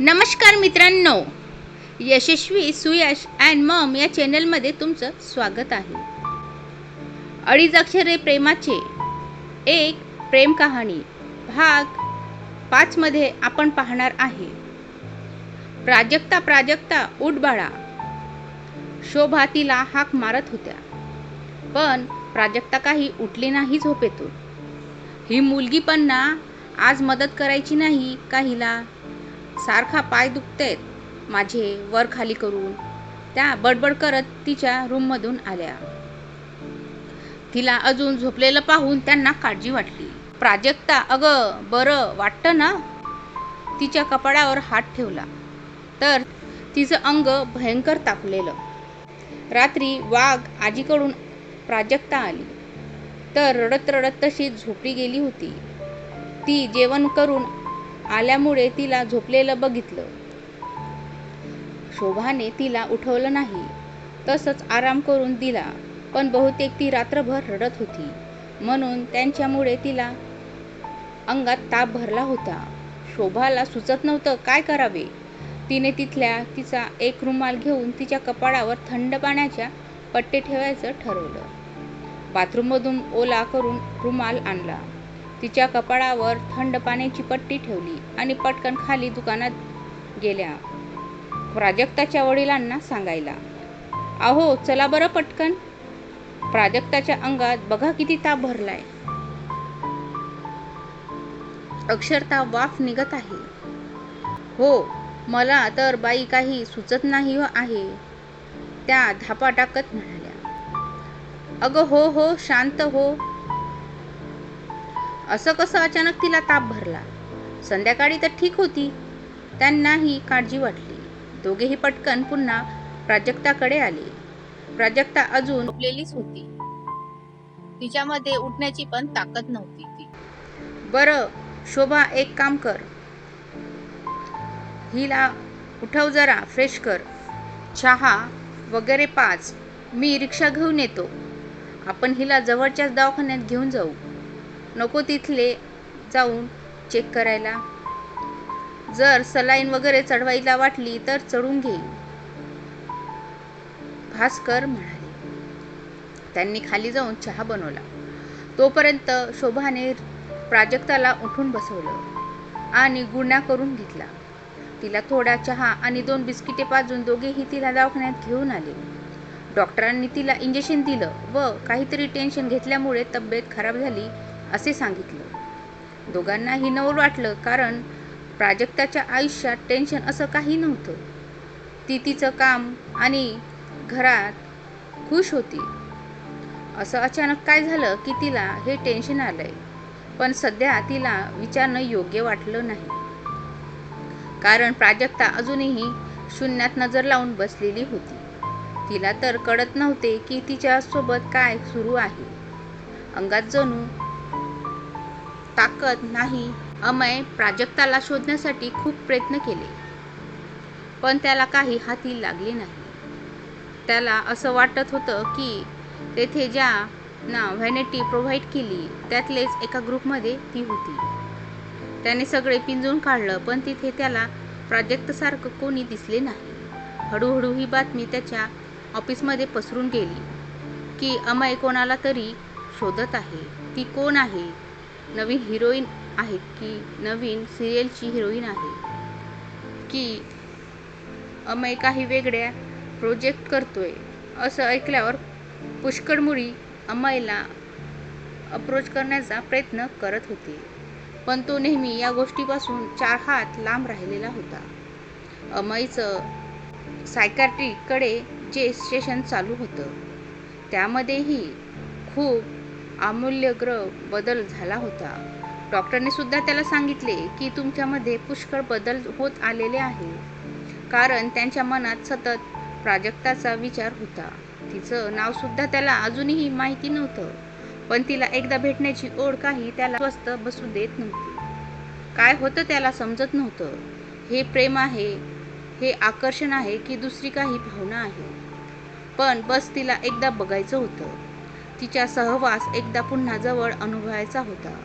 नमस्कार मित्रांनो. यशस्वी Suyash and Maugham या चॅनलमध्ये तुमचं स्वागत आहे. अडीच अक्षरे प्रेमाचे एक प्रेम कहाणी भाग पाचमध्ये आपण पाहणार आहे. प्राजक्ता प्राजक्ता उठ बाळा. शोभा तिला हाक मारत होत्या. पण प्राजक्ता काही उठली नाही झोपेतून. ही मुलगी पण ना आज मदत करायची नाही काहीला. सारखा पाय दुखतेत माझे वर खाली करून. त्या बडबड करत तिच्या रूममधून आल्या. तिला अजून झोपलेलं पाहून त्यांना काळजी वाटली. प्राजक्ता अगं बरं वाटतं ना? तिच्या कपाळावर हात ठेवला. तर तिचं अंग भयंकर तापलेलं. रात्री वाघ आजीकडून प्राजक्ता आली. तर रडत रडत तशी झोपडी गेली होती. ती जेवण करून आल्यामुळे तिला झोपलेलं बघितलं. शोभाने तिला उठवलं नाही. तसंच आराम करून दिला पण बहुतेक ती रात्रभर रडत होती. म्हणून त्यांच्यामुळे तिला अंगात ताप भरला होता. शोभाला सुचत नव्हतं काय करावे? तिने तिथल्या तिचा एक रुमाल घेऊन तिच्या कपाळावर थंड पाण्याच्या पट्टे ठेवायचं ठरवलं. बाथरूममधून ओला करून रुमाल आणला. तिच्या कपाळावर थंड पाण्याची पट्टी ठेवली आणि पटकन खाली दुकानात गेल्या. प्राजक्ताच्या वडिलांना सांगायला अहो चला बरं पटकन. प्राजक्ताच्या अंगात बघा किती ताप भरलाय. अक्षरता वाफ निघत आहे. हो मला तर बाई काही सुचत नाही हो आहे त्या धापा टाकत म्हणाल्या. अगं हो हो शांत हो. असं कसं अचानक तिला ताप भरला? संध्याकाळी तर ठीक होती. त्यांनाही काळजी वाटली. दोघेही पटकन पुन्हा प्राजक्ताकडे आले. प्राजक्ता अजून झोपलेलीच होती. तिच्यामध्ये उठण्याची पण ताकद नव्हती ती. बरं शोभा एक काम कर. हिला उठव जरा फ्रेश कर. चहा वगैरे पाच. मी रिक्षा घेऊन येतो. आपण हिला जवळच्याच दवाखान्यात घेऊन जाऊ. नको तिथले जाऊन चेक करायला. जर सलाईन वगैरे चढवायला वाटली तर चढून घेईल भास्कर म्हणाले. त्यांनी खाली जाऊन चहा बनवला. तोपर्यंत शोभाने प्राजक्ताला उठून बसवलं आणि गुन्हा करून घेतला. तिला थोडा चहा आणि दोन बिस्किटे पाजून दोघेही तिला दवाखान्यात घेऊन आले. डॉक्टरांनी तिला इंजेक्शन दिलं व काहीतरी टेन्शन घेतल्यामुळे तब्येत खराब झाली असे सांगितलं. दोघांनाही नवल वाटलं कारण प्राजक्ताच्या आयुष्यात टेन्शन असं काही नव्हतं. ती तिचं काम आणि घरात खुश होती. असं अचानक काय झालं की तिला हे टेन्शन आलंय पण सध्या तिला विचारणं योग्य वाटलं नाही. कारण प्राजक्ता अजूनही शून्यात नजर लावून बसलेली होती. तिला तर कळत नव्हते की तिच्यासोबत काय सुरू आहे. अंगात जणू ताकद नाही अमय प्राजक्ताला शोधण्यासाठी खूप प्रयत्न केले. पण त्याला काही हाती लागले नाही. त्याला असं वाटत होतं की तेथे ज्या ना व्हॅनिटी प्रोव्हाइड केली त्यातलेच एका ग्रुपमध्ये ती होती. त्याने सगळे पिंजून काढलं पण तिथे त्याला प्राजक्तसारखं कोणी दिसले नाही. हळूहळू ही बातमी त्याच्या ऑफिसमध्ये पसरून गेली की अमय कोणाला तरी शोधत आहे ती कोण आहे? नवीन हिरोईन आहेत की नवीन सिरियलची हिरोईन आहे? की अमय काही वेगळ्या प्रोजेक्ट करतोय? असं ऐकल्यावर पुष्कळ मुळी अमयला अप्रोच करण्याचा प्रयत्न करत होते. पण तो नेहमी या गोष्टीपासून चार हात लांब राहिलेला होता. अमयचं सायकाट्रीकडे जे सेशन चालू होतं त्यामध्येही खूप आमूल्यग्र बदल झाला होता. डॉक्टरने सुद्धा त्याला सांगितले की तुमच्यामध्ये पुष्कळ बदल होत आलेले आहे. कारण त्यांच्या मनात सतत प्राजक्ताचा विचार होता. तिचं नाव सुद्धा त्याला अजूनही माहिती नव्हतं. पण तिला एकदा भेटण्याची ओढ काही त्याला स्वस्त बसू देत नव्हती. काय होतं त्याला समजत नव्हतं. हे प्रेम आहे हे आकर्षण आहे की दुसरी काही भावना आहे. पण बस तिला एकदा बघायचं होतं. तिचा सहवास एकदा पुन्हा जवळ अनुभवायचा होता.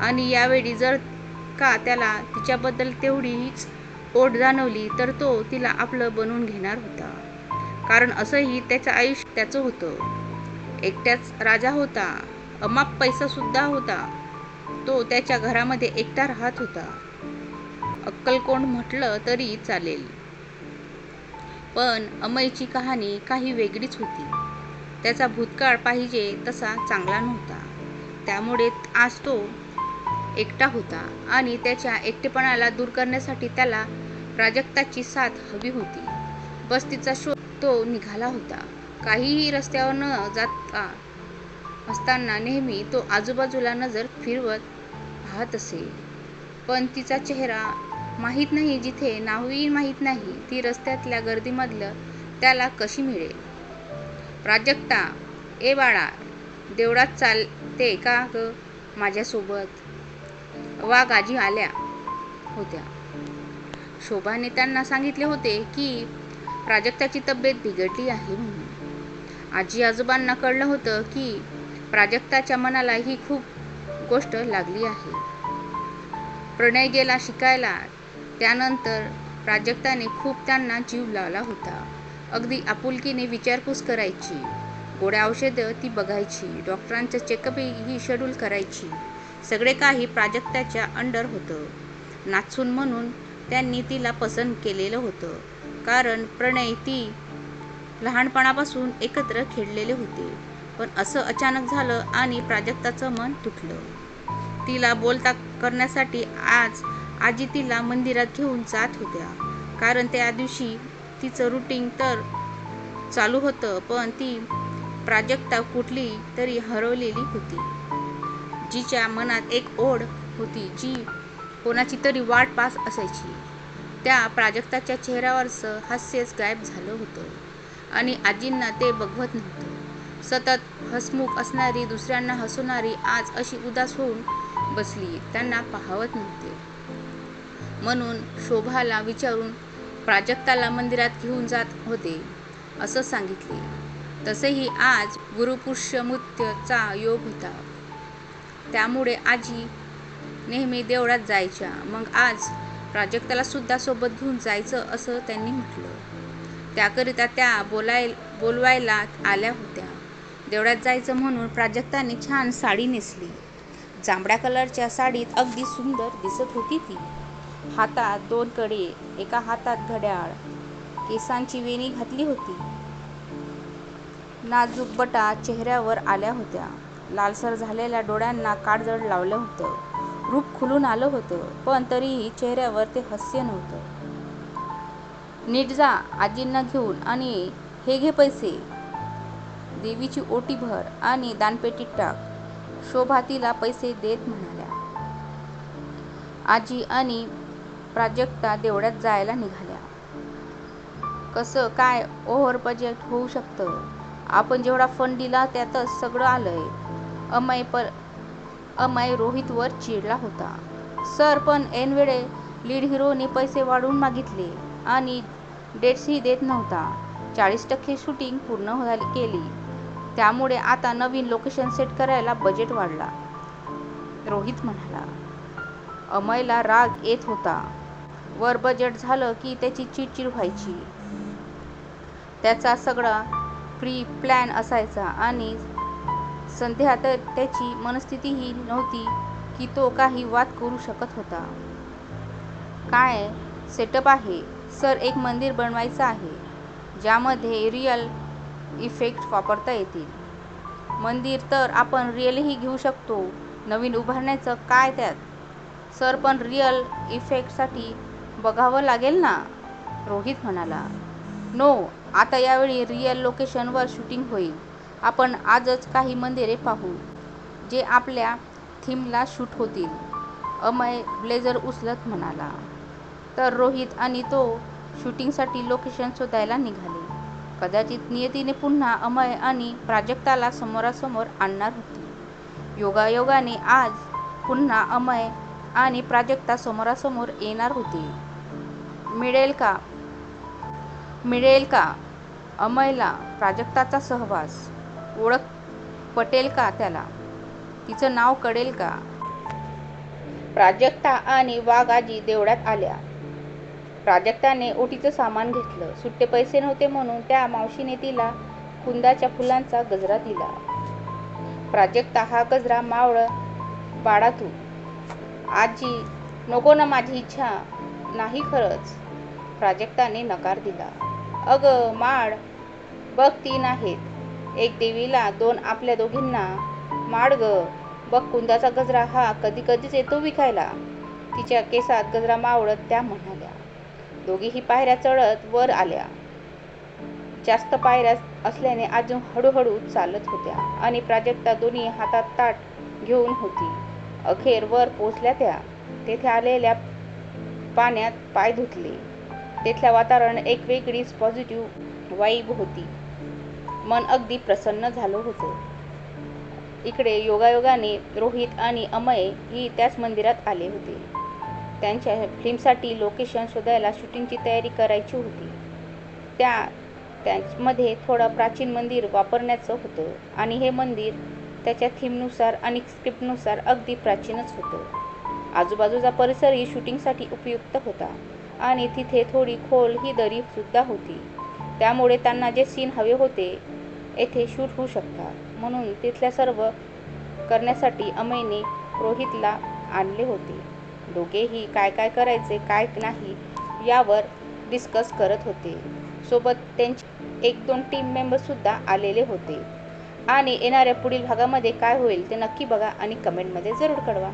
आणि यावेळी जर का त्याला तिच्याबद्दल तेवढीच ओढ जाणवली तर तो तिला आपलं बनवून घेणार होता. कारण असंही त्याचं आयुष्य त्याचं होतं. एकट्याच राजा होता. अमाप पैसा सुद्धा होता. तो त्याच्या घरामध्ये एकटा राहत होता. अक्कलकोंड म्हटलं तरी चालेल. पण अमयची कहाणी काही वेगळीच होती. त्याचा भूतकाळ पाहिजे तसा चांगला नव्हता. त्यामुळे आज तो एकटा होता आणि त्याच्या एकटेपणाला दूर करण्यासाठी त्याला प्राजक्ताची साथ हवी होती. बस तिचा शोध तो निघाला होता. काहीही रस्त्यावर न जाता असताना नेहमी तो आजूबाजूला नजर फिरवत पाहत असे. पण तिचा चेहरा माहीत नाही जिथे नावही माहीत नाही ती रस्त्यातल्या गर्दीमधलं त्याला कशी मिळेल? प्राजक्ता ए बाळा देवळात चालते का ग माझ्यासोबत? वाघ आजी आल्या होत्या. शोभाने त्यांना सांगितले होते की प्राजक्ताची तब्येत बिघडली आहे म्हणून. आजी आजोबांना कळलं होतं की प्राजक्ताच्या मनाला ही खूप गोष्ट लागली आहे. प्रणय गेला शिकायला. त्यानंतर प्राजक्ताने खूप त्यांना जीव लावला होता. अगदी आपुलकीने विचारपूस करायची. गोड्या औषधं ती बघायची. डॉक्टरांचं चेकअपही शेड्यूल करायची. सगळे काही प्राजक्ताच्या अंडर होतं. नाचून म्हणून त्यांनी तिला पसंत केलेलं होतं. कारण प्रणय ती लहानपणापासून एकत्र खेळलेले होते. पण असं अचानक झालं आणि प्राजक्ताचं मन तुटलं. तिला बोलता करण्यासाठी आज आजी तिला मंदिरात घेऊन जात होत्या. कारण त्या दिवशी तिचं रुटीन तर चालू होतं पण ती प्राजक्ता कुठली तरी हरवलेली होती. जिच्या मनात एक ओढ होती जी कोणाची तरी वाट पास असायची. त्या प्राजक्ताच्या चेहऱ्यावरचं हास्यच गायब झालं होतं. आणि आजींना ते बघवत नव्हतं. सतत हसमुख असणारी दुसऱ्यांना हसवणारी आज अशी उदास होऊन बसली. त्यांना पाहवत नव्हते. म्हणून शोभाला विचारून प्राजक्ताला मंदिरात घेऊन जात होते असं सांगितले. तसेही आज गुरुपुष्यमुत्यचा योग होता. त्यामुळे आजी नेहमी देवळात जायच्या. मग आज प्राजक्ताला सुद्धा सोबत घेऊन जायचं असं त्यांनी म्हटलं. त्याकरिता त्या बोलाय बोलवायला आल्या होत्या. देवळात जायचं म्हणून प्राजक्ताने छान साडी नेसली. जांभळ्या कलरच्या साडीत अगदी सुंदर दिसत होती ती. हातात दोन कडे एका हातात घड्याळ केसांची वेणी घातली होती. नाजूक बटा चेहऱ्यावर आल्या होत्या. लालसर झालेल्या डोळ्यांना काळजळ लावलं होतं. रूप खुलून आलं होतं पण तरीही चेहऱ्यावर ते हास्य नव्हतं. नीट जा आजींना घेऊन आणि हे घे पैसे. देवीची ओटी भर आणि दानपेटीत टाक. शोभा तिला पैसे देत म्हणाल्या. आजी आणि प्राजक्ता देवळ्यात जायला निघाल्या. कसं काय ओव्हर बजेट होऊ शकतं? आपण जेवढा फंड दिला त्यातच सगळं आलंय. अमय पर अमय रोहितवर चिडला होता. सर पण ऐनवेळे लीड हिरोने पैसे वाढवून मागितले आणि डेट्सही देत नव्हता. चाळीस टक्के शूटिंग पूर्ण झाली केली. त्यामुळे आता नवीन लोकेशन सेट करायला बजेट वाढला. रोहित म्हणाला. अमयला राग येत होता. वर बजेट झालं की त्याची चिडचिड व्हायची. त्याचा सगळा प्री प्लॅन असायचा आणि सध्या तर त्याची मनस्थितीही नव्हती की तो काही वाद करू शकत होता. काय सेटअप आहे? सर एक मंदिर बनवायचं आहे ज्यामध्ये रिअल इफेक्ट वापरता येतील. मंदिर तर आपण रिअलही घेऊ शकतो. नवीन उभारण्याचं काय त्यात? सर पण रिअल इफेक्टसाठी बघावं लागेल ना? रोहित म्हणाला. नो आता यावेळी रिअल लोकेशनवर शूटिंग होईल. आपण आजच काही मंदिरे पाहू जे आपल्या थीमला शूट होतील. अमय ब्लेझर उचलत म्हणाला. तर रोहित आणि तो शूटिंगसाठी लोकेशन शोधायला निघाले. कदाचित नियतीने पुन्हा अमय आणि प्राजक्ताला समोरासमोर आणणार होती. योगायोगाने आज पुन्हा अमय आणि प्राजक्ता समोरासमोर येणार होते. मिळेल का? मिळेल का? अमयला प्राजक्ताचा सहवास. ओळख पटेल का त्याला? तिचं नाव कळेल का? प्राजक्ता आणि वाघ आजी देवळात आल्या. प्राजक्ताने ओटीचं सामान घेतलं. सुट्टे पैसे नव्हते म्हणून त्या मावशीने तिला कुंदाच्या फुलांचा गजरा दिला. प्राजक्ता हा गजरा मावळ बाळा तू आजी नको ना माझी इच्छा. नाही खरंच. प्राजक्ताने नकार दिला. अगं माड बघ तीन आहेत एक देवीला दोन आपल्या दोघींना. माड ग बघ कुंदाचा गजरा हा कधी कधीच येतो विकायला. तिच्या केसात गजरा मावळत त्या म्हणाल्या. दोघीही पायऱ्या चढत वर आल्या. जास्त पायऱ्या असल्याने अजून हळूहळू चालत होत्या आणि प्राजक्ता दोन्ही हातात ताट घेऊन होती. अखेर वर पोचल्या त्या. तेथे आलेल्या पाण्यात पाय धुतले. तेथल्या वातावरण एक वेगळीच पॉझिटिव्ह वाईब होती. मन अगदी प्रसन्न झालं होतं. इकडे योगायोगाने रोहित आणि अमय ही त्याच मंदिरात आले होते. त्यांच्या फिल्मसाठी लोकेशन शोधायला शूटिंगची तयारी करायची होती. त्या त्यामध्ये थोडं प्राचीन मंदिर वापरण्याचं होतं आणि हे मंदिर त्याच्या थीमनुसार आणि स्क्रिप्टनुसार अगदी प्राचीनच होतं. आजूबाजूचा परिसरही शूटिंगसाठी उपयुक्त होता. आणि तिथे थोडी खोल ही दरी सुद्धा होती. त्यामुळे त्यांना जे सीन हवे होते येथे शूट होऊ शकतात. म्हणून तिथल्या सर्व करण्यासाठी अमयने रोहितला आणले होते. दोघेही काय काय करायचे काय नाही यावर डिस्कस करत होते. सोबत त्यांचे एक दोन टीम मेंबर्ससुद्धा आलेले होते. आणि येणाऱ्या पुढील भागामध्ये काय होईल ते नक्की बघा आणि कमेंटमध्ये जरूर कळवा.